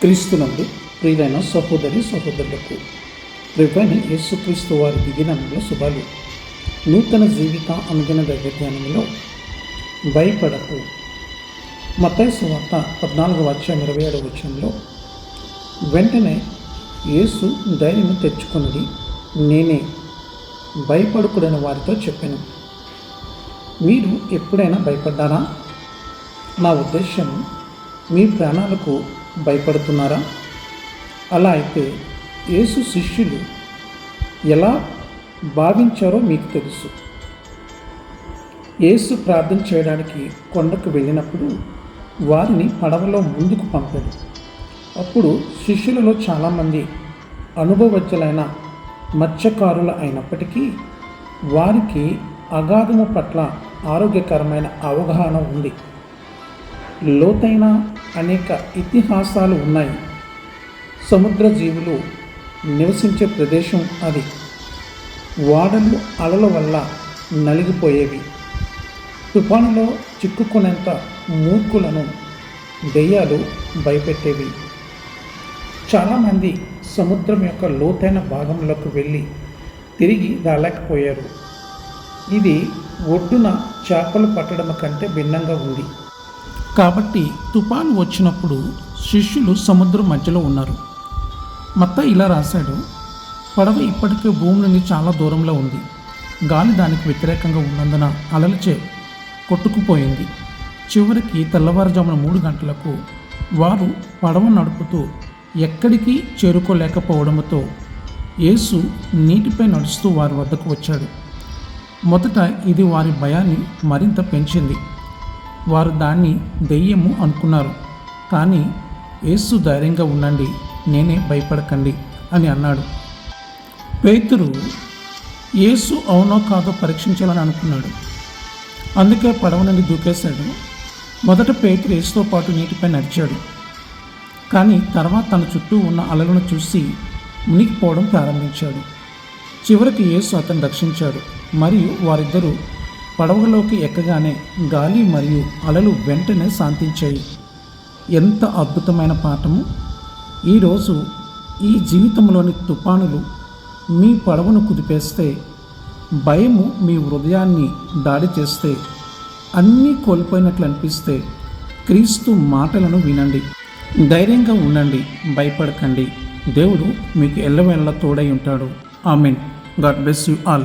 క్రీస్తునందు ప్రియులైన సహోదరి సహోదరులకు ప్రియులైన యేసుక్రీస్తు వారి దిగినంలో శుభాలు. నూతన జీవిత అనుదిన దైవజ్ఞానంలో భయపడకు. మతాయి సువార్త పద్నాలుగు అధ్యాయం ఇరవై ఏడవ వచ్చంలో వెంటనే యేసు ధైర్యం తెచ్చుకున్నది నేనే భయపడకూడని వారితో చెప్పాను. మీరు ఎప్పుడైనా భయపడ్డారా? నా ఉద్దేశం మీ ప్రాణాలకు భయపడుతున్నారా? అలా అయితే యేసు శిష్యులు ఎలా భావించారో మీకు తెలుసు. యేసు ప్రార్థన చేయడానికి కొండకు వెళ్ళినప్పుడు వారిని పడవలో ముందుకు పంపాడు. అప్పుడు శిష్యులలో చాలామంది అనుభవజ్ఞులైన మత్స్యకారులు అయినప్పటికీ వారికి అగాధము పట్ల ఆరోగ్యకరమైన అవగాహన ఉంది. లోతైన అనేక ఇతిహాసాలు ఉన్నాయి. సముద్ర జీవులు నివసించే ప్రదేశం అది. వాడలు అలల వల్ల నలిగిపోయేవి. తుఫానులో చిక్కుకునేంత మూర్ఖులను దెయ్యాలు భయపెట్టేవి. చాలామంది సముద్రం యొక్క లోతైన భాగంలోకి వెళ్ళి తిరిగి రాలేకపోయారు. ఇది ఒడ్డున చేపలు పట్టడం కంటే భిన్నంగా ఉంది. కాబట్టి తుఫాను వచ్చినప్పుడు శిష్యులు సముద్రం మధ్యలో ఉన్నారు. మత్త ఇలా రాశాడు పడవ ఇప్పటికే భూమి నుండి చాలా దూరంలో ఉంది. గాలి దానికి వ్యతిరేకంగా ఉన్నందున అలలచే కొట్టుకుపోయింది. చివరికి తెల్లవారుజామున మూడు గంటలకు వారు పడవ నడుపుతూ ఎక్కడికి చేరుకోలేకపోవడంతో యేసు నీటిపై నడుస్తూ వారి వద్దకు వచ్చాడు. మొదట ఇది వారి భయాన్ని మరింత పెంచింది. వారు దాన్ని దెయ్యము అనుకున్నారు. కానీ యేసు ధైర్యంగా ఉండండి నేనే భయపడకండి అని అన్నాడు. పేతురు యేసు అవునో కాదో పరీక్షించాలని అనుకున్నాడు. అందుకే పడవ నుండి దూకేశాడు. మొదట పేతురు యేసుతో పాటు నీటిపై నడిచాడు. కానీ తర్వాత తన చుట్టూ ఉన్న అలలను చూసి మునిగిపోవడం ప్రారంభించాడు. చివరికి యేసు అతను రక్షించాడు. మరియు వారిద్దరూ పడవలోకి ఎక్కగానే గాలి మరియు అలలు వెంటనే శాంతించాయి. ఎంత అద్భుతమైన పాఠము! ఈరోజు ఈ జీవితంలోని తుఫానులు మీ పడవను కుదిపేస్తే భయము మీ హృదయాన్ని దాడి చేస్తే అన్నీ కోల్పోయినట్లు అనిపిస్తే క్రీస్తు మాటలను వినండి. ధైర్యంగా ఉండండి భయపడకండి. దేవుడు మీకు ఎల్లవెల్ల తోడై ఉంటాడు. Amen. God bless you all.